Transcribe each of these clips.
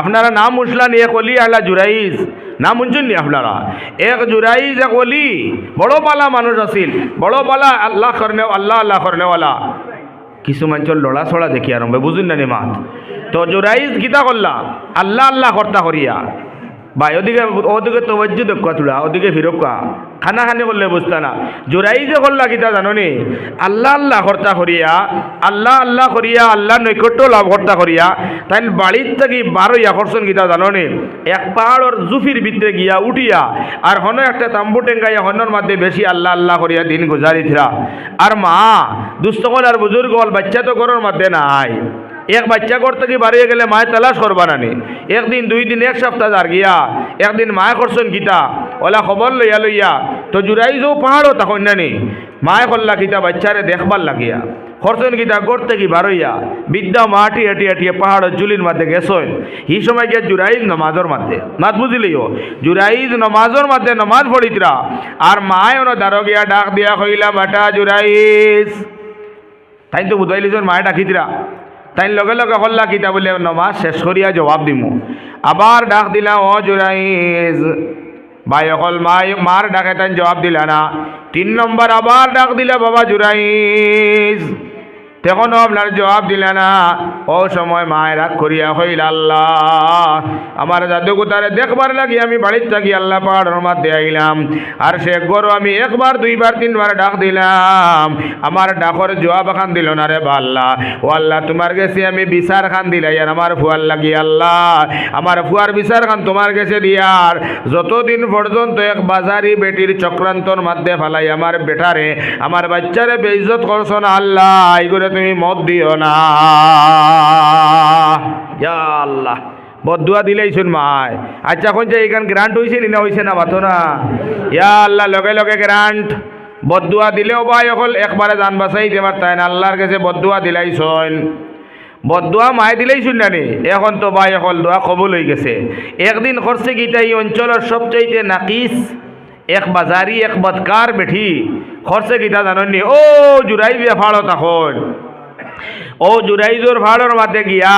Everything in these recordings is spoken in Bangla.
আপনারা নাম মুসলান এক অলি আলা জুরাইজ। নাম শুনছেন নি আপনারা। এক জুরাইজ এক অলি বড় পালা মানুষ আছিল। বড় পালা আল্লাহ করনে আল্লাহ আল্লাহ করনেওয়ালা। কিছু মানুষের লড়া ছড়া দেখি আরম্ভ বুঝুন না নি মাত তো জুরাইজ গীতা করলা, আল্লাহ আল্লাহ কর্তা করিয়া। ভাই, ওদিকে ওদিকে তবজ্জু দেখা তোলা ওদিকে ফিরকা খানা খানি করলে বুঝতা না। জোরাই যে করলা কিতা জানো নি আল্লাহ আল্লাহ কর্তা করিয়া, আল্লাহ আল্লাহ করিয়া, আল্লাহ নৈকট্য লাভ কর্তা করিয়া তাই বাড়ির থেকে বারো আকর্ষণ কিতা জানো নি এক পাহাড়ের জুফির ভিতরে গিয়া উঠিয়া, আর হন একটা তাম্বু টেঙ্গাইয়া হনের মধ্যে বেশি আল্লাহ আল্লাহ করিয়া দিন গুজারিছিলা আর মা দুস্থকল আর বুজুর্গ হল বাচ্চা তো ঘরের মধ্যে নাই। এক বাচ্চা ঘর থেকে বাড়িয়ে গেলে মায়ে তালাশ করবা নানি একদিন, দুই দিন, এক সপ্তাহ যার গিয়া একদিন মায়ে করছেন গীতা, ওলা খবর লইয়া লইয়া, তো জুড়াই যাও পাহাড়ও তখন নানি মায়ে করলা গীতা বাচ্চারে দেখবার লাগিয়া খরচন গীতা ঘর থেকে বারইয়া বিদ্যা মাটি হাঁটি হাঁটিয়ে পাহাড়ের জুলির মধ্যে গেছই এই সময় গিয়ে জুরাইজ নমাজর মধ্যে, মাত বুঝিলিও? জুরাইজ নমাজর মধ্যে নমাজ পড়িতরা, আর মায় ওনো দারো গিয়া ডাক দিয়া কইলা, বাটা জুরাইজ। তাই তো বুঝাইলিজন মায়ে ডাকিতরা। তাই লগে লগে হল্লা কিতা বলে নমাজ শেষ করিয়া জবাব দিমু। আবার ডাক দিলাম ও জুরাইজ, ভাই অকল মাই, মার ডাকে তাই জবাব দিলা না। তিন নম্বর আবার ডাক দিলা, বাবা জুরাইজ তখনও আপনার জবাব দিলে না। ও সময় মায়ের রাগ করিয়া হইল আল্লাহ। আমার জাদুকুতারে দেখবার লাগি আমি বাড়ির থাকি আল্লাহ পাহাড়ের মধ্যে আইলাম আর সে গরু আমি একবার, দুইবার, তিনবার ডাক দিলাম। আমার ডাকর জবাব খান দিল না রে বাল্লা। ও আল্লাহ, তোমার গেছে আমি বিচার খান দিলাই আর আমার ফুয়ার লাগি আল্লাহ। আমার ফুয়ার বিচার খান তোমার গেছে দিয়ার। যতদিন পর্যন্ত এক বাজারি বেটির চক্রান্তর মধ্যে ফালাই আমার বেটারে, আমার বাচ্চারে বেইজ্জত করছ না আল্লাহ। এই তুমি মত দিও না। আল্লাহ বদুয়া দিলেইছুন মায় আচ্ছা কোন যে এইখান গ্রান্ট হয়েছে নি হয়েছে না মাতো না। ইয়া আল্লাহ, লগে লগে গ্রান্ট বদুয়া দিলেও ভাই, অকল একবারে জান বাসাই দেবার তাই না আল্লাহর কাছে বদুয়া দিলাইছন বদুয়া মায় দিলেই শুনানি এখন তো ভাই, অকল দোয়া কবুল হয়ে গেছে। একদিন করছে গীতা এই অঞ্চলের সবচাইতে নাকিস এক বাজারি, এক বদকার বেঠি। খরচে গীতা জাননি ও জুরাই বিয়া ফাড়ো তখন ও জুরাইজোর ভাড়র মাঝে গিয়া,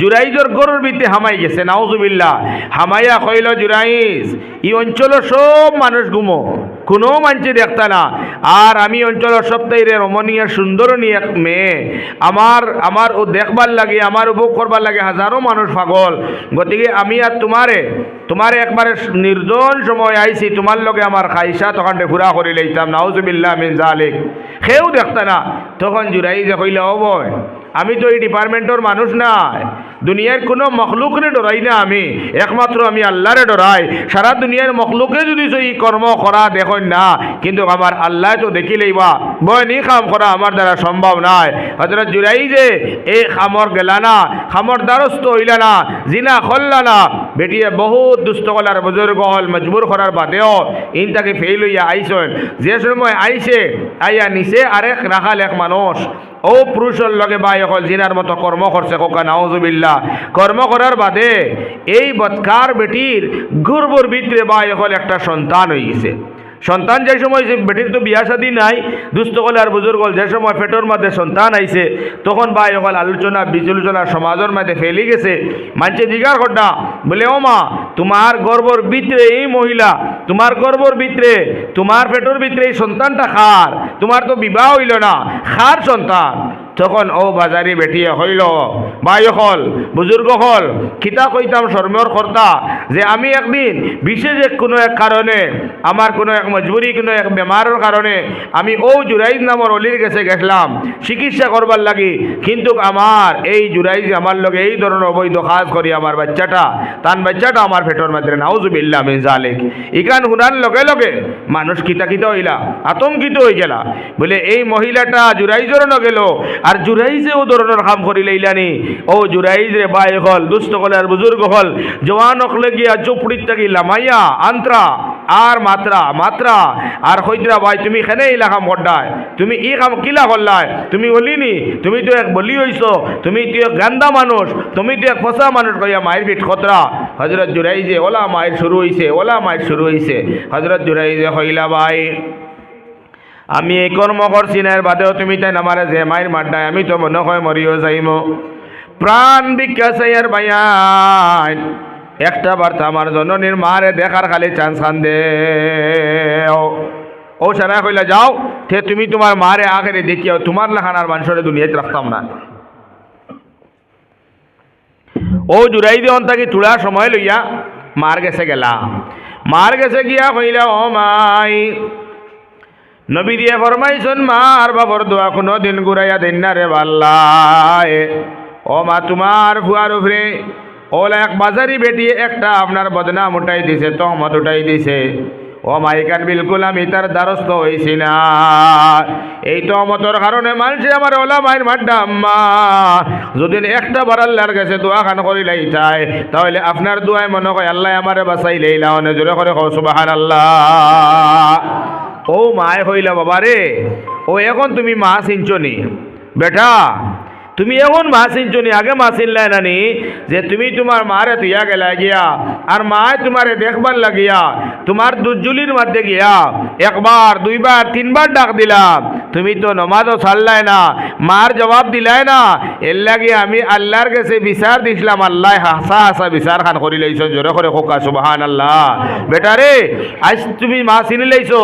জুরাইজোর গরুর ভিতরে হামাই গেছে নাউজুবিল্লা হামাইয়া কইল, জুরাইজ, ই অঞ্চলের সব মানুষ ঘুমো, কোনো মানছে দেখতা না। আর আমি অঞ্চলের সপ্তাহে রমণীয় সুন্দরনী এক মেয়ে। আমার আমার ও দেখবার লাগে, আমার উপভোগ করবার লাগে হাজারো মানুষ পাগল। গতিকে আমি আর তোমারে তোমারে একবারে নির্জন সময় আইছি, তোমার লগে আমার খাইসা তখন ঘুরা করি লইতাম। নাউজুবিল্লাহ মিন জালিক সেও দেখতা না। তখন জুরাই কইলে বয় আমি তো এই ডিপার্টমেন্টর মানুষ নাই দুনিয়ার কোনো মখলুকরে ডরাই না আমি। একমাত্র আমি আল্লাহরে ডরাই। সারা দুনিয়ার মখলুকে যদি এই কর্ম করা দেখেন না, কিন্তু আমার আল্লাহ তো দেখিলেই বা। বয় নি কাম করা আমার দ্বারা সম্ভব নাই। হজরত জুরাই যে এই খামর গেলা না, খামর দ্বারস্থ হইলা না, জিনা খল্লা না। বেটিয়ে বহুত দুষ্ট কলার বুজুর্গ হল, মজবুর করার বাদেও ইন তাকে ফেল হইয়া আইসন। যে সময় আইছে আইয়া নিচে আরেক রাখাল এক মানুষ। ও পুরুষের লগে বা এখন জিনার মতো কর্ম করছে কোকা নাওজুবিল্লা কর্ম করার বাদে এই বৎকার বেটির গর্বর ভিতরে বা এখন একটা সন্তান হয়ে গেছে। সন্তান যে সময় বেটির তো বিয়া শাদী নাই, দুস্থ কলে আর বুজুর্গ যে সময় পেটের মধ্যে সন্তান আইছে, তখন বা এখন আলোচনা, বিচলোচনা সমাজের মধ্যে ফেলে গেছে। মানছে জিগার ঘটনা, বলে, ও মা, তোমার গর্বর ভিতরে এই মহিলা, তোমার গর্বর ভিতরে, তোমার পেটের ভিতরে এই সন্তানটা খার, তোমার তো বিবাহ হইল না, খার সন্তান। তখন ও বাজারি বেটিয়ে হইল, ভাই হল, বুজুর্গ হল খিতা কইতাম শর্মর কর্তা যে আমি একদিন বিশেষ এক কোনো এক কারণে আমার কোনো এক মজবুরি কোনো এক বেমারের কারণে আমি ও জুরাইজ নামর অলির কাছে গেছিলাম, চিকিৎসা করবার লাগি, কিন্তু আমার এই জুরাইজ আমার লগে এই ধরনের অবৈধ কাজ করি আমার বাচ্চাটা তান বাচ্চাটা আমার পেটর মধ্যে নাউজুবিল্লা মিন জালিক। ইকান হুনার লগে লগে মানুষ কিতা কিতা হইলা আতঙ্কিত হয়ে গেলা। বলে, এই মহিলাটা জুরাইজর ন গেল আর জুরাইজে ও ধরনের কাম করিলে ইলানি ও জুরাইজ রে বাই হল, দুষ্ট হল আর বুজুর্গ হল। জওয়ান হকলে গিয়া চুপড়ির থাকি লামাইয়া আন্ত্রা, আর মাত্রা মাত্রা। আর হইতরা ভাই, তুমি খেনে ইলা কাম করডায় তুমি ই কাম কিলা করলাই তুমি বলিনি তুমি তো এক বলি হইছ, তুমি তো এক গান্দা মানুষ, তুমি তো এক ফসা মানুষ কইয়া মায়ের পিঠ খতরা হজরত জুরাইজে, ওলা মায়ের শুরু হইছে, ওলা মায়ের শুরু হইছে। হজরত জুরাইজে হইলা ভাই আমি এই কর্ম করছি না, এর বাদেও তুমি তাই আমার যে মায়ের মাড্ডায় আমি তো মনে হয় মরিও যাইম। প্রাণ ভিক্ষা চাইয়ার ভাইয়ান একটা বার্তা আমার জননীর মারে দেখার খালি চান্স খান দে। ও সারা কইলা, যাও, তে তুমি তোমার মারে আখেরে দেখিও তোমার লেখানার মানুষের দুনিয়াতে রাখতাম না। ও জুড়াই দিয়ে অন্তাকি তুলার সময় লইয়া মার গেছে গেলা মার গেছে গিয়া কইলা, ও মাই নবী দিয়ে ফরমাইছেন মার বাবর দোয়া কোনো দিন ঘুরাইয়া দিন না রে বাল্লায়। ও মা, তোমার ফুয়ার উপরে ওলা এক বাজারি বেটিয়ে একটা আপনার বদনাম উঠাই দিছে, তহমত উঠাই দিছে। ও মাইকান বিলকুল আমি তার দ্বারস্থ হয়েছি না। এই তহমতর কারণে মানুষে আমার ওলা মায়ের মাড্ডা আম্মা। যদি একটা বারাল্লার কাছে দোয়া খান করি লাইতাই তাহলে আপনার দোয়ায় মনে হয় আল্লাহ আমারে বাসাই লাইলা অনে জোরে করে সুবাহান আল্লাহ ও মায় হইলা বাবা রে, ও এখন তুমি মা চিনছনি বেটা, তুমি এখন মা চিনছনি আগে মা চিনলাই নানি যে তুমি তোমার মারে তুইয়া গেলা গিয়া আর মায় তোমারে দেখবার লাগিয়া, তোমার দুজুলির মধ্যে গিয়া একবার, দুইবার, তিনবার ডাক দিলাম। তুমি তো নমাজও ছাড়লাই না, মার জবাব দিলাই না এর লাগে আমি আল্লাহর কাছে বিচার দিছিলাম, আল্লাহ হাসা হাসা বিচার খান করি লাইছ জোরে করে খোকা সুবাহান আল্লাহ বেটা রে আজ তুমি মা চিনি লাইছো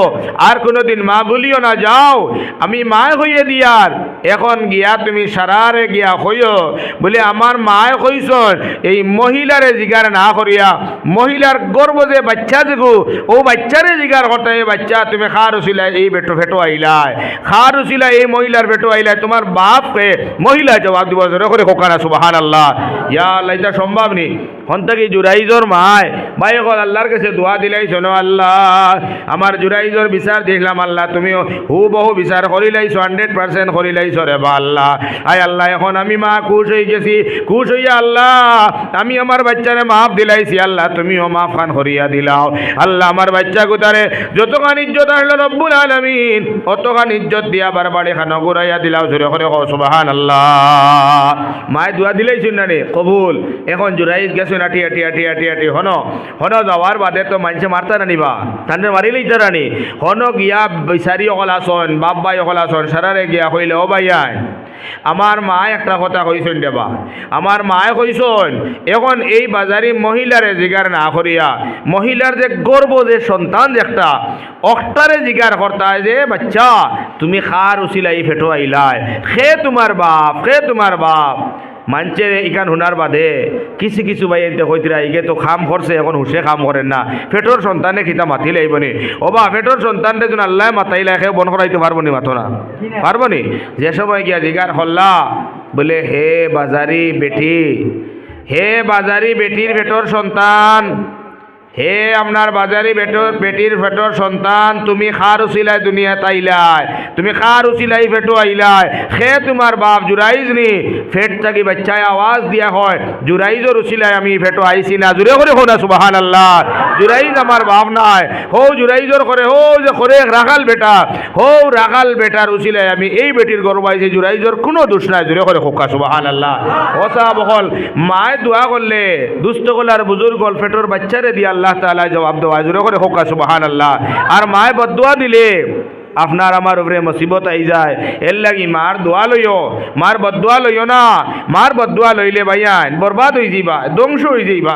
আর কোনোদিন মা বলিও না যাও আমি মা হইয়ে দিয়ার, এখন গিয়া তুমি সারারে গিয়া হইও। বলে আমার মায় কইছন এই মহিলারে জিগার না করিয়া, মহিলার গর্ব যে বাচ্চা দেখো, ও বাচ্চারে জিগার কথা এই বাচ্চা তুমি খার উচিলা, এই বেটো ফেটো আইলাই। খার উচিলা, এই মহিলার বেটো আইলাই, তোমার বাপকে মহিলা জবাব দিব জোরে করে কোকানা সুবাহান আল্লাহ ইয়া আল্লাহ, এটা সম্ভব নি? হন্তাকি জুরাইজর মায়। ভাই এখন আল্লাহর কাছে দোয়া দিলাই শোনো আল্লাহ। আমার জুরাইজর বিচার দেখলাম আল্লাহ, তুমি হু বহু বিচার করিলাইছো হান্ড্রেড পার্সেন্ট করিলাইছো রে বা আল্লাহ। আয় আল্লাহ, এখন আমি মা খুশ হয়ে গেছি খুশ হইয়া আল্লাহ, আমি আমার বাচ্চারে মাফ দিলাইছি, আল্লাহ, তুমিও মাফ খান করিয়া দিলাও। আল্লাহ, আমার বাচ্চা গুতারে যতখান ইজ্জত আসলো রব্বুল আলমিন, অতখান ইজ্জত দিয়া বারবারে খান ঘুরাইয়া দিলাও, জোরে করে সুবাহান আল্লাহ মায় দোয়া দিলেই না রে কবুল। এখন জুরাইজ গেছো আটি আটি আটি আটি আটি হন। হন যাওয়ার বাদে তো মানুষে মারতা নানিবা তান্ডে মারিলেই তো রানি হন গিয়া বিচারি অকল আসন বাপ বাই অকল আসন সারারে গিয়া হইলে ও ভাইয়াই আমার মা একটা কথা কইছেন দেবা। আমার মায় কইছেন, এখন এই বাজারি মহিলারে জিগার না করিয়া, মহিলার যে গর্ব, যে সন্তান যে একটা, অক্টারে জিগার করতা যে, বাচ্চা, তুমি খার উচিলাই ফেটো আইলায় সে তোমার বাপ সে তোমার বাপ। মানছে ইকান হুনার বাদে। কিছু কিছু ভাই এতে কইতিরা, ইগে তো খাম করছে, এখন হুসে খাম করেন না। ফেটোর সন্তানে খিতা মাতি লাইব নি। ও বা ফেটোর সন্তানরে যেন আল্লাহ মাতাই লাখে, বন করাইতে পারব নি মাথো না পারব নি? যে সময় গিয়া জিগার হল্লা, বলে, হে বাজারি বেটি, হে বাজারি বেটির ফেটোর সন্তান হে আপনার বাজারি বেটোর বেটির ফেটোর সন্তান, তুমি খার উচিলাই দুনিয়া তাইলাই তুমি খার উচিলাই ফেটো আইলাই। সে তোমার বাপ জুরাইজ নি ফেট থাকি বাচ্চায় আওয়াজ দিয়া হয়। জুরাইজর উচিলাই আমি ফেটো আইছি না। জুরে করে শোনা সুবাহান আল্লাহ জুরাইজ আমার বাপ নাই। হৌ জুরাইজর করে, হৌ যে করে রাখাল বেটা। হৌ রাখাল বেটার উচিলাই আমি এই বেটির গর্ব আইছি জুরাইজর কোনো দোষ নাই। জুরে করে খোকা সুবাহান আল্লাহ ওসা বহল, মায় দোয়া করলে দুস্থ গলার বুজুর্গ ফেটোর বাচ্চারে দিয়ে আল্লাহ তালা জবাব দেওয়া জোরে করে হোকা সুবাহান আল্লাহ আর মায় বদুয়া দিলে আপনার আমার উপরে মুসিবত আই যায়। এর লাগি মার দোয়া লইও। মার বদুয়া লইও না। মার বদুয়া লইলে ভাইয়া বরবাদ হয়ে যাইবা, ধ্বংস হয়ে যাইবা।